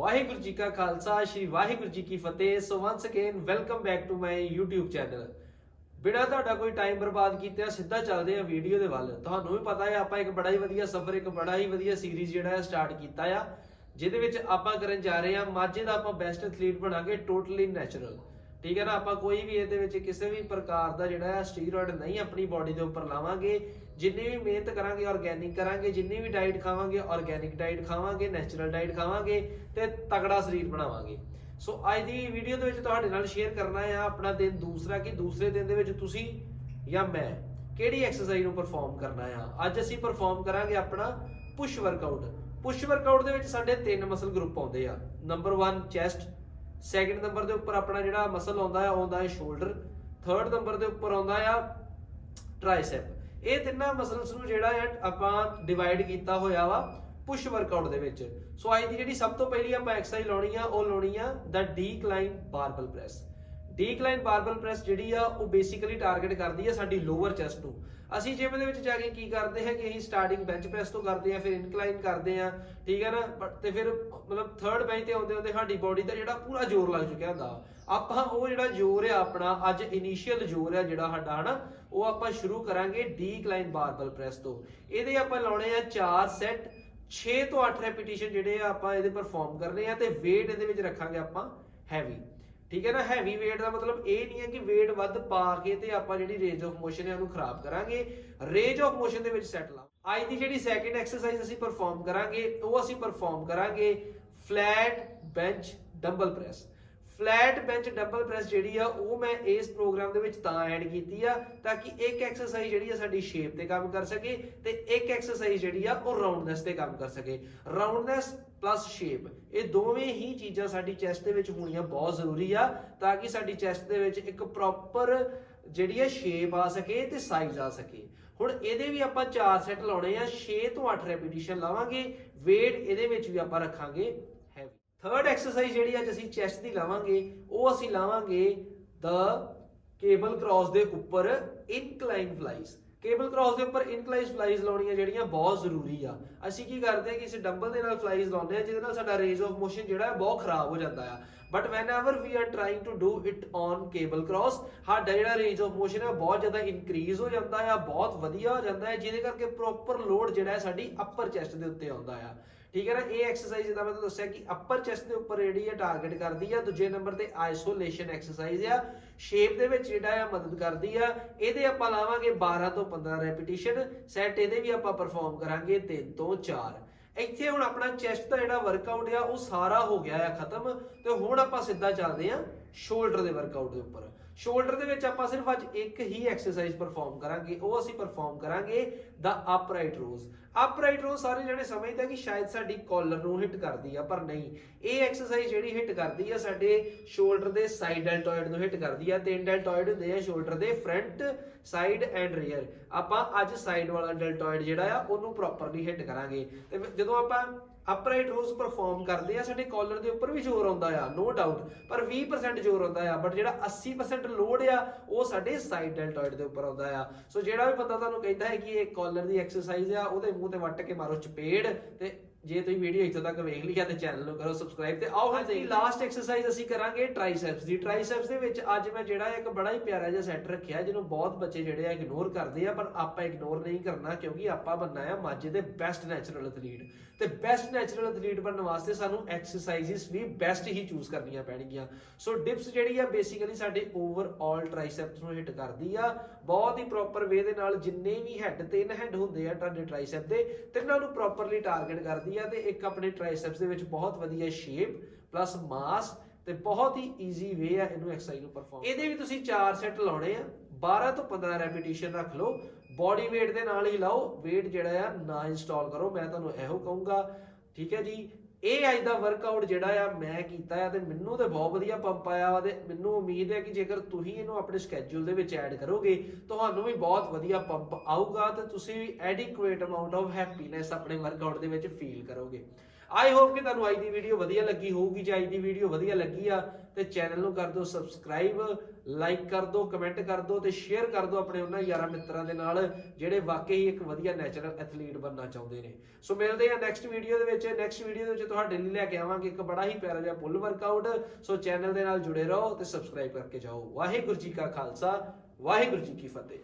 ਵਾਹਿਗੁਰੂ ਜੀ ਕਾ ਖਾਲਸਾ, ਸ਼੍ਰੀ ਵਾਹਿਗੁਰੂ ਜੀ ਕੀ ਫਤਿਹ। So once again welcome back to my YouTube channel ਬਿਨਾਂ ਤੁਹਾਡਾ ਕੋਈ ਟਾਈਮ ਬਰਬਾਦ ਕੀਤੇ ਸਿੱਧਾ ਚੱਲਦੇ ਆ ਵੀਡੀਓ ਦੇ ਵੱਲ। ਤੁਹਾਨੂੰ ਵੀ ਪਤਾ ਹੈ, ਆਪਾਂ ਇੱਕ ਬੜਾ ਹੀ ਵਧੀਆ ਸਫ਼ਰ, ਇੱਕ ਬੜਾ ਹੀ ਵਧੀਆ ਸੀਰੀਜ਼ ਜਿਹੜਾ ਹੈ ਸਟਾਰਟ ਕੀਤਾ ਆ। ਜਿਹਦੇ ਵਿੱਚ ਆਪਾਂ ਕਰਨ ਜਾ ਰਹੇ ਆ ਮਾਝੇ ਦਾ ਆਪਾਂ ਬੈਸਟ ਐਥਲੀਟ ਬਣਾਂਗੇ ਟੋਟਲੀ ਨੈਚੁਰਲ ਠੀਕ ਹੈ ਨਾ, ਆਪਾਂ ਕੋਈ ਵੀ ਇਹਦੇ ਵਿੱਚ ਕਿਸੇ ਵੀ ਪ੍ਰਕਾਰ ਦਾ ਜਿਹੜਾ ਹੈ ਸਟੀਰੋਇਡ ਨਹੀਂ ਆਪਣੀ ਬਾਡੀ ਦੇ ਉੱਪਰ ਲਾਵਾਂਗੇ। ਜਿੰਨੀ ਵੀ ਮਿਹਨਤ ਕਰਾਂਗੇ ਆਰਗੈਨਿਕ ਕਰਾਂਗੇ, ਜਿੰਨੀ ਵੀ ਡਾਈਟ ਖਾਵਾਂਗੇ ਆਰਗੈਨਿਕ ਡਾਈਟ ਖਾਵਾਂਗੇ ਨੈਚੁਰਲ ਡਾਈਟ ਖਾਵਾਂਗੇ ਤੇ ਤਗੜਾ ਸਰੀਰ ਬਣਾਵਾਂਗੇ। ਸੋ ਅੱਜ ਦੀ ਵੀਡੀਓ ਦੇ ਵਿੱਚ ਤੁਹਾਡੇ ਨਾਲ ਸ਼ੇਅਰ ਕਰਨਾ ਹੈ ਆਪਣਾ ਦਿਨ ਦੂਸਰਾ ਕਿ ਦੂਸਰੇ ਦਿਨ ਦੇ ਵਿੱਚ ਤੁਸੀਂ ਜਾਂ ਮੈਂ ਕਿਹੜੀ ਐਕਸਰਸਾਈਜ਼ ਨੂੰ ਪਰਫਾਰਮ ਕਰਨਾ ਆ ਅੱਜ ਅਸੀਂ ਪਰਫਾਰਮ ਕਰਾਂਗੇ ਆਪਣਾ ਪੁਸ਼ ਵਰਕਆਊਟ ਪੁਸ਼ ਵਰਕਆਊਟ ਦੇ ਵਿੱਚ ਸਾਡੇ ਤਿੰਨ ਮਸਲ ਗਰੁੱਪ ਆਉਂਦੇ ਆ। ਨੰਬਰ 1 ਚੈਸਟ ਸੈਕਿੰਡ ਨੰਬਰ ਦੇ ਉੱਪਰ ਆਪਣਾ ਜਿਹੜਾ ਮਸਲ ਆਉਂਦਾ ਆ ਆਉਂਦਾ ਹੈ ਸ਼ੋਲਡਰ ਥਰਡ ਨੰਬਰ ਦੇ ਉੱਪਰ ਆਉਂਦਾ ਆ ਟ੍ਰਾਈਸੈਪ ਇਹ ਤਿੰਨਾਂ ਮਸਲਸ ਨੂੰ ਜਿਹੜਾ ਹੈ ਆਪਾਂ ਡਿਵਾਈਡ ਕੀਤਾ ਹੋਇਆ ਵਾ ਪੁਸ਼ ਵਰਕਆਊਟ ਦੇ ਵਿੱਚ। ਸੋ ਅੱਜ ਦੀ ਜਿਹੜੀ ਸਭ ਤੋਂ ਪਹਿਲੀ ਆਪਾਂ ਐਕਸਰਸਾਈਜ਼ ਲਾਉਣੀ ਆ, ਉਹ ਲਾਉਣੀ ਆ ਦਾ ਡੀਕਲਾਈਨ ਬਾਰਬਲ ਪ੍ਰੈਸ ਡੀਕਲਾਈਨ ਬਾਰਬਲ ਪ੍ਰੈਸ ਜਿਹੜੀ ਆ, ਉਹ ਬੇਸਿਕਲੀ ਟਾਰਗੇਟ ਕਰਦੀ ਆ ਸਾਡੀ ਲੋਅਰ ਚੈਸਟ ਨੂੰ। ਅਸੀਂ ਜਿਮ ਦੇ ਵਿੱਚ ਜਾ ਕੇ ਕੀ ਕਰਦੇ ਹਾਂ ਕਿ ਅਸੀਂ ਸਟਾਰਟਿੰਗ ਬੈਂਚ ਪ੍ਰੈਸ ਤੋਂ ਕਰਦੇ ਆ, ਫਿਰ ਇਨਕਲਾਈਨ ਕਰਦੇ ਆ, ਠੀਕ ਹੈ ਨਾ? ਬਟ ਤੇ ਫਿਰ ਮਤਲਬ ਥਰਡ ਬੈਂਚ ਤੇ ਆਉਂਦੇ ਆਉਂਦੇ ਸਾਡੀ ਬੋਡੀ ਦਾ ਜਿਹੜਾ ਪੂਰਾ ਜ਼ੋਰ ਲੱਗ ਚੁੱਕਿਆ ਹੁੰਦਾ। ਆਪਾਂ ਉਹ ਜਿਹੜਾ ਜ਼ੋਰ ਆ ਆਪਣਾ, ਅੱਜ ਇਨੀਸ਼ੀਅਲ ਜ਼ੋਰ ਆ ਜਿਹੜਾ ਸਾਡਾ, ਹਨਾ? ਉਹ ਆਪਾਂ ਸ਼ੁਰੂ ਕਰਾਂਗੇ ਡੀਕਲਾਈਨ ਬਾਰਬਲ ਪ੍ਰੈਸ ਤੋਂ। ਇਹਦੇ ਆਪਾਂ ਲਾਉਣੇ ਆ 4 ਸੈੱਟ 6 ਤੋਂ 8 ਰੈਪੀਟੀਸ਼ਨ ਜਿਹੜੇ ਆ ਆਪਾਂ ਇਹਦੇ ਪਰਫਾਰਮ ਕਰਨੇ ਆ ਤੇ weight ਇਹਦੇ ਵਿੱਚ ਰੱਖਾਂਗੇ ਆਪਾਂ ਹੈਵੀ ਠੀਕ ਹੈ ਨਾ ਹੈਵੀ weight ਦਾ ਮਤਲਬ ਇਹ ਨਹੀਂ ਹੈ ਕਿ weight ਵੱਧ ਪਾ ਕੇ ਤੇ ਆਪਾਂ ਜਿਹੜੀ ਰੇਂਜ ਆਫ ਮੋਸ਼ਨ ਹੈ ਉਹਨੂੰ ਖਰਾਬ ਕਰਾਂਗੇ। ਰੇਂਜ ਆਫ ਮੋਸ਼ਨ ਦੇ ਵਿੱਚ ਸੈਟਲ ਆ ਅੱਜ ਦੀ ਜਿਹੜੀ ਸੈਕਿੰਡ ਐਕਸਰਸਾਈਜ਼ ਅਸੀਂ ਪਰਫਾਰਮ ਕਰਾਂਗੇ, ਉਹ ਅਸੀਂ ਪਰਫਾਰਮ ਕਰਾਂਗੇ। Flat bench dumbbell press flat bench double press ਜਿਹੜੀ ਆ, ਉਹ ਮੈਂ ਇਸ ਪ੍ਰੋਗਰਾਮ ਦੇ ਵਿੱਚ ਤਾਂ ਐਡ ਕੀਤੀ ਆ, ਤਾਂ ਕਿ ਇੱਕ ਐਕਸਰਸਾਈਜ਼ ਜਿਹੜੀ ਆ ਸਾਡੀ ਸ਼ੇਪ ਤੇ ਕੰਮ ਕਰ ਸਕੇ ਤੇ ਇੱਕ ਐਕਸਰਸਾਈਜ਼ ਜਿਹੜੀ ਆ, ਉਹ ਰਾਉਂਡਨੈਸ ਤੇ ਕੰਮ ਕਰ ਸਕੇ। ਰਾਉਂਡਨੈਸ ਪਲੱਸ ਸ਼ੇਪ ਇਹ ਦੋਵੇਂ ਹੀ ਚੀਜ਼ਾਂ ਸਾਡੀ ਚੈਸਟ ਦੇ ਵਿੱਚ ਹੋਣੀਆਂ ਬਹੁਤ ਜ਼ਰੂਰੀ ਆ, ਤਾਂ ਕਿ ਸਾਡੀ ਚੈਸਟ ਦੇ ਵਿੱਚ ਇੱਕ ਪ੍ਰੋਪਰ ਜਿਹੜੀ ਆ ਸ਼ੇਪ ਆ ਸਕੇ ਤੇ ਸਾਈਜ਼ ਆ ਸਕੇ। ਹੁਣ ਇਹਦੇ ਵੀ ਆਪਾਂ 4 ਸੈੱਟ ਲਾਉਣੇ ਆ 6 ਤੋਂ 8 ਰੈਪੀਟੀਸ਼ਨ ਲਾਵਾਂਗੇ, weight ਇਹਦੇ ਵਿੱਚ ਵੀ ਆਪਾਂ ਰੱਖਾਂਗੇ ਹੈਵੀ ਥਰਡ ਐਕਸਰਸਾਈਜ਼ ਜਿਹੜੀ ਅੱਜ ਅਸੀਂ ਚੈਸਟ ਦੀ ਲਾਵਾਂਗੇ, ਉਹ ਅਸੀਂ ਲਾਵਾਂਗੇ ਦ ਕੇਬਲ ਕ੍ਰਾਸ ਦੇ ਉੱਪਰ ਇਨਕਲਾਈਨ ਫਲਾਈਜ਼ ਕੇਬਲ ਕ੍ਰਾਸ ਦੇ ਉੱਪਰ ਇਨਕਲਾਈਨ ਫਲਾਈਜ਼ ਲਾਉਣੀਆਂ ਜਿਹੜੀਆਂ ਬਹੁਤ ਜ਼ਰੂਰੀ ਆ। ਅਸੀਂ ਕੀ ਕਰਦੇ ਹਾਂ ਕਿ ਇਸ ਡੰਬਲ ਦੇ ਨਾਲ ਫਲਾਈਜ਼ ਲਾਉਂਦੇ ਆ ਜਿਹਦੇ ਨਾਲ ਸਾਡਾ ਰੇਂਜ ਆਫ ਮੋਸ਼ਨ ਜਿਹੜਾ ਹੈ ਬਹੁਤ ਖਰਾਬ ਹੋ ਜਾਂਦਾ ਆ। But whenever we are trying to do it on cable cross ਸਾਡਾ ਜਿਹੜਾ ਰੇਂਜ ਆਫ ਮੋਸ਼ਨ ਹੈ ਬਹੁਤ ਜ਼ਿਆਦਾ ਇਨਕਰੀਜ਼ ਹੋ ਜਾਂਦਾ ਆ, ਬਹੁਤ ਵਧੀਆ ਹੋ ਜਾਂਦਾ ਹੈ ਜਿਹਦੇ ਕਰਕੇ ਪ੍ਰੋਪਰ ਲੋਡ ਜਿਹੜਾ ਹੈ ਸਾਡੀ ਅੱਪਰ ਚੈਸਟ ਦੇ ਉੱਤੇ ਆਉਂਦਾ ਆ। ਠੀਕ ਹੈ ਨਾ, ਇਹ ਐਕਸਰਸਾਈਜ਼ ਜਿੱਦਾਂ ਮੈਂ ਤੁਹਾਨੂੰ ਦੱਸਿਆ ਕਿ ਅੱਪਰ ਚੈਸਟ ਦੇ ਉੱਪਰ ਜਿਹੜੀ ਹੈ ਟਾਰਗੇਟ ਕਰਦੀ ਆ, ਦੂਜੇ ਨੰਬਰ ਤੇ ਆਈਸੋਲੇਸ਼ਨ ਐਕਸਰਸਾਈਜ਼ ਆ ਸ਼ੇਪ ਦੇ ਵਿੱਚ ਜਿਹੜਾ ਆ ਮਦਦ ਕਰਦੀ ਆ, ਇਹਦੇ ਆਪਾਂ ਲਾਵਾਂਗੇ 12 ਤੋਂ 15 ਰੈਪੀਟੀਸ਼ਨ ਸੈੱਟ ਇਹਦੇ ਵੀ ਆਪਾਂ ਪਰਫਾਰਮ ਕਰਾਂਗੇ 3 ਤੋਂ 4 ਇੱਥੇ ਹੁਣ ਆਪਣਾ ਚੈਸਟ ਦਾ ਜਿਹੜਾ ਵਰਕਆਊਟ ਆ, ਉਹ ਸਾਰਾ ਹੋ ਗਿਆ ਆ ਖਤਮ, ਤੇ ਹੁਣ ਆਪਾਂ ਸਿੱਧਾ ਚੱਲਦੇ ਆ ਸ਼ੋਲਡਰ ਦੇ ਵਰਕਆਊਟ ਦੇ ਉੱਪਰ। ਸ਼ੋਲਡਰ ਦੇ ਵਿੱਚ ਆਪਾਂ ਸਿਰਫ ਅੱਜ ਇੱਕ ਹੀ ਐਕਸਰਸਾਈਜ਼ ਪਰਫਾਰਮ ਕਰਾਂਗੇ, ਉਹ ਅਸੀਂ ਪਰਫਾਰਮ ਕਰਾਂਗੇ ਦਾ ਅਪਰਾਈਟ ਰੋਜ਼ ਅਪਰਾਈਟ ਰੋਜ਼ ਸਾਰੇ ਜਿਹੜੇ ਸਮਝਦੇ ਕਿ ਸ਼ਾਇਦ ਸਾਡੀ ਕਾਲਰ ਨੂੰ ਹਿੱਟ ਕਰਦੀ ਆ, ਪਰ ਨਹੀਂ। ਇਹ ਐਕਸਰਸਾਈਜ਼ ਜਿਹੜੀ ਹਿੱਟ ਕਰਦੀ ਆ, ਸਾਡੇ ਸ਼ੋਲਡਰ ਦੇ ਸਾਈਡ ਡੈਲਟੋਇਡ ਨੂੰ ਹਿੱਟ ਕਰਦੀ ਆ, ਤਿੰਨ ਡੈਲਟੋਇਡ ਹੁੰਦੇ ਆ ਸ਼ੋਲਡਰ ਦੇ ਫਰੰਟ ਸਾਈਡ ਐਂਡ ਰੀਅਰ ਆਪਾਂ ਅੱਜ ਸਾਈਡ ਵਾਲਾ ਡੈਲਟੋਇਡ ਜਿਹੜਾ ਆ, ਉਹਨੂੰ ਪ੍ਰੋਪਰਲੀ ਹਿੱਟ ਕਰਾਂਗੇ। ਤੇ ਜਦੋਂ ਆਪਾਂ ਅਪਰਾਈਟ ਰੋਜ਼ ਪਰਫਾਰਮ ਕਰਦੇ ਆ, ਸਾਡੇ ਕਾਲਰ ਦੇ ਉੱਪਰ ਵੀ ਜ਼ੋਰ ਆਉਂਦਾ ਆ ਨੋ ਡਾਊਟ ਪਰ 20% ਜ਼ੋਰ ਆਉਂਦਾ ਆ ਬਟ ਜਿਹੜਾ 80% ਲੋਡ ਆ, ਉਹ ਸਾਡੇ ਸਾਈਡ ਡੈਲਟੋਇਡ ਦੇ ਉੱਪਰ ਆਉਂਦਾ ਆ। ਸੋ ਜਿਹੜਾ ਵੀ ਬੰਦਾ ਤੁਹਾਨੂੰ ਕਹਿੰਦਾ ਹੈ ਕਿ ਇਹ ਕਾਲਰ ਦੀ ਐਕਸਰਸਾਈਜ਼ ਆ, ਉਹਦੇ ਮੂੰਹ ਤੇ ਵੱਟ ਕੇ ਮਾਰੋ, ਚਪੇੜ, ਤੇ ਜੇ ਤੁਸੀਂ ਵੀਡੀਓ ਇੱਥੋਂ ਤੱਕ ਵੇਖ ਲਿਆ ਤੇ ਚੈਨਲ ਨੂੰ ਕਰੋ ਸਬਸਕ੍ਰਾਈਬ ਤੇ ਆਓ ਹੁਣ ਦੀ ਲਾਸਟ ਐਕਸਰਸਾਈਜ਼ ਅਸੀਂ ਕਰਾਂਗੇ ਟ੍ਰਾਈਸੈਪਸ ਦੀ। ਟ੍ਰਾਈਸੈਪਸ ਦੇ ਵਿੱਚ ਅੱਜ ਮੈਂ ਜਿਹੜਾ ਇੱਕ ਬੜਾ ਹੀ ਪਿਆਰਾ ਜਿਹਾ ਸੈੱਟ ਰੱਖਿਆ ਜਿਹਨੂੰ ਬਹੁਤ ਬੱਚੇ ਜਿਹੜੇ ਆ ਇਗਨੋਰ ਕਰਦੇ ਆ ਪਰ ਆਪਾਂ ਇਗਨੋਰ ਨਹੀਂ ਕਰਨਾ ਕਿਉਂਕਿ ਆਪਾਂ ਬੰਨਾ ਆ ਮਾਝੇ ਦੇ ਬੈਸਟ ਨੈਚੁਰਲ ਐਥਲੀਟ ਤੇ ਬੈਸਟ ਨੈਚੁਰਲ ਐਥਲੀਟ ਬਣਨ ਵਾਸਤੇ ਸਾਨੂੰ ਐਕਸਰਸਾਈਜ਼ਸ ਵੀ ਬੈਸਟ ਹੀ ਚੂਜ਼ ਕਰਨੀਆਂ ਪੈਣਗੀਆਂ। ਸੋ ਡਿਪਸ ਜਿਹੜੀ ਆ ਬੇਸਿਕਲੀ ਸਾਡੇ ਓਵਰਆਲ ਟ੍ਰਾਈਸੈਪਸ ਨੂੰ ਹਿੱਟ ਕਰਦੀ ਆ। ਬਹੁਤ ਹੀ ਪ੍ਰੋਪਰ ਵੇ ਦੇ ਨਾਲ ਜਿੰਨੇ ਵੀ ਹੈਡ ਤਿੰਨ ਹੈਡ ਹੁੰਦੇ ਆ ਤੁਹਾਡੇ ਟ੍ਰਾਈਸੈਪ ਦੇ ਤਿੰਨਾਂ ਨੂੰ ਪ੍ਰੋਪਰਲੀ ਟਾਰਗੇਟ ਕਰਦੀ ਆ ਤੇ ਇੱਕ ਆਪਣੇ ਟ੍ਰਾਈਸੈਪਸ ਦੇ ਵਿੱਚ ਬਹੁਤ ਵਧੀਆ ਸ਼ੇਪ ਪਲੱਸ ਮਾਸ ਤੇ ਬਹੁਤ ਹੀ ਈਜ਼ੀ ਵੇ ਆ ਇਹਨੂੰ ਐਕਸਰਸਾਈਜ਼ ਨੂੰ ਪਰਫਾਰਮ ਇਹਦੇ ਵੀ ਤੁਸੀਂ 4 ਸੈੱਟ ਲਾਉਣੇ ਆ। 12 ਤੋਂ 15 ਰੈਪੀਟੀਸ਼ਨ ਰੱਖ ਲਓ। ਬਾਡੀ weight ਦੇ ਨਾਲ ਹੀ ਲਾਓ। Weight ਜਿਹੜਾ ਆ ਨਾ ਇੰਸਟਾਲ ਕਰੋ। ਮੈਂ ਤੁਹਾਨੂੰ ਇਹੋ ਕਹੂੰਗਾ। ਠੀਕ ਹੈ ਜੀ? ਇਹ ਅੱਜ ਦਾ ਵਰਕਆਊਟ ਜਿਹੜਾ ਆ ਮੈਂ ਕੀਤਾ ਆ ਤੇ ਮੈਨੂੰ ਤੇ ਬਹੁਤ ਵਧੀਆ ਪੰਪ ਆਇਆ ਵਾ ਤੇ ਮੈਨੂੰ ਉਮੀਦ ਹੈ ਕਿ ਜੇਕਰ ਤੁਸੀਂ ਇਹਨੂੰ ਆਪਣੇ ਸਕੇਜੂਲ ਦੇ ਵਿੱਚ ਐਡ ਕਰੋਗੇ, ਤੁਹਾਨੂੰ ਵੀ ਬਹੁਤ ਵਧੀਆ ਪੰਪ ਆਊਗਾ ਤੇ ਤੁਸੀਂ ਵੀ ਐਡਿਕੁਏਟ ਅਮਾਉਂਟ ਆਫ ਹੈਪੀਨੈਸ ਆਪਣੇ ਵਰਕਆਊਟ ਦੇ ਵਿੱਚ ਫੀਲ ਕਰੋਗੇ। ਆਈ ਹੋਪ ਕਿ ਤੁਹਾਨੂੰ ਅੱਜ ਦੀ ਵੀਡੀਓ ਵਧੀਆ ਲੱਗੀ ਹੋਊਗੀ, ਜੇ ਅੱਜ ਦੀ ਵੀਡੀਓ ਵਧੀਆ ਲੱਗੀ ਆ, ਤੇ ਚੈਨਲ ਨੂੰ ਕਰ ਦਿਓ ਸਬਸਕ੍ਰਾਈਬ ਲਾਈਕ ਕਰ ਦਿਓ ਕਮੈਂਟ ਕਰ ਦਿਓ ਤੇ ਸ਼ੇਅਰ ਕਰ ਦਿਓ ਆਪਣੇ ਉਹਨਾਂ ਯਾਰਾਂ ਮਿੱਤਰਾਂ ਦੇ ਨਾਲ, ਜਿਹੜੇ ਵਾਕਈ ਇੱਕ ਵਧੀਆ ਨੈਚੁਰਲ ਐਥਲੀਟ ਬਣਨਾ ਚਾਹੁੰਦੇ ਨੇ। ਸੋ ਮਿਲਦੇ ਆ ਨੈਕਸਟ ਵੀਡੀਓ ਦੇ ਵਿੱਚ। ਨੈਕਸਟ ਵੀਡੀਓ ਦੇ ਵਿੱਚ ਤੁਹਾਡੇ ਲਈ ਲੈ ਕੇ ਆਵਾਂਗੇ ਇੱਕ ਬੜਾ ਹੀ ਪਿਆਰਾ ਜਿਹਾ ਪੁੱਲ ਵਰਕਆਊਟ ਸੋ ਚੈਨਲ ਦੇ ਨਾਲ ਜੁੜੇ ਰਹੋ ਤੇ ਸਬਸਕ੍ਰਾਈਬ ਕਰਕੇ ਜਾਓ। ਵਾਹਿਗੁਰੂ ਜੀ ਕਾ ਖਾਲਸਾ, ਵਾਹਿਗੁਰੂ ਜੀ ਕੀ ਫਤਿਹ।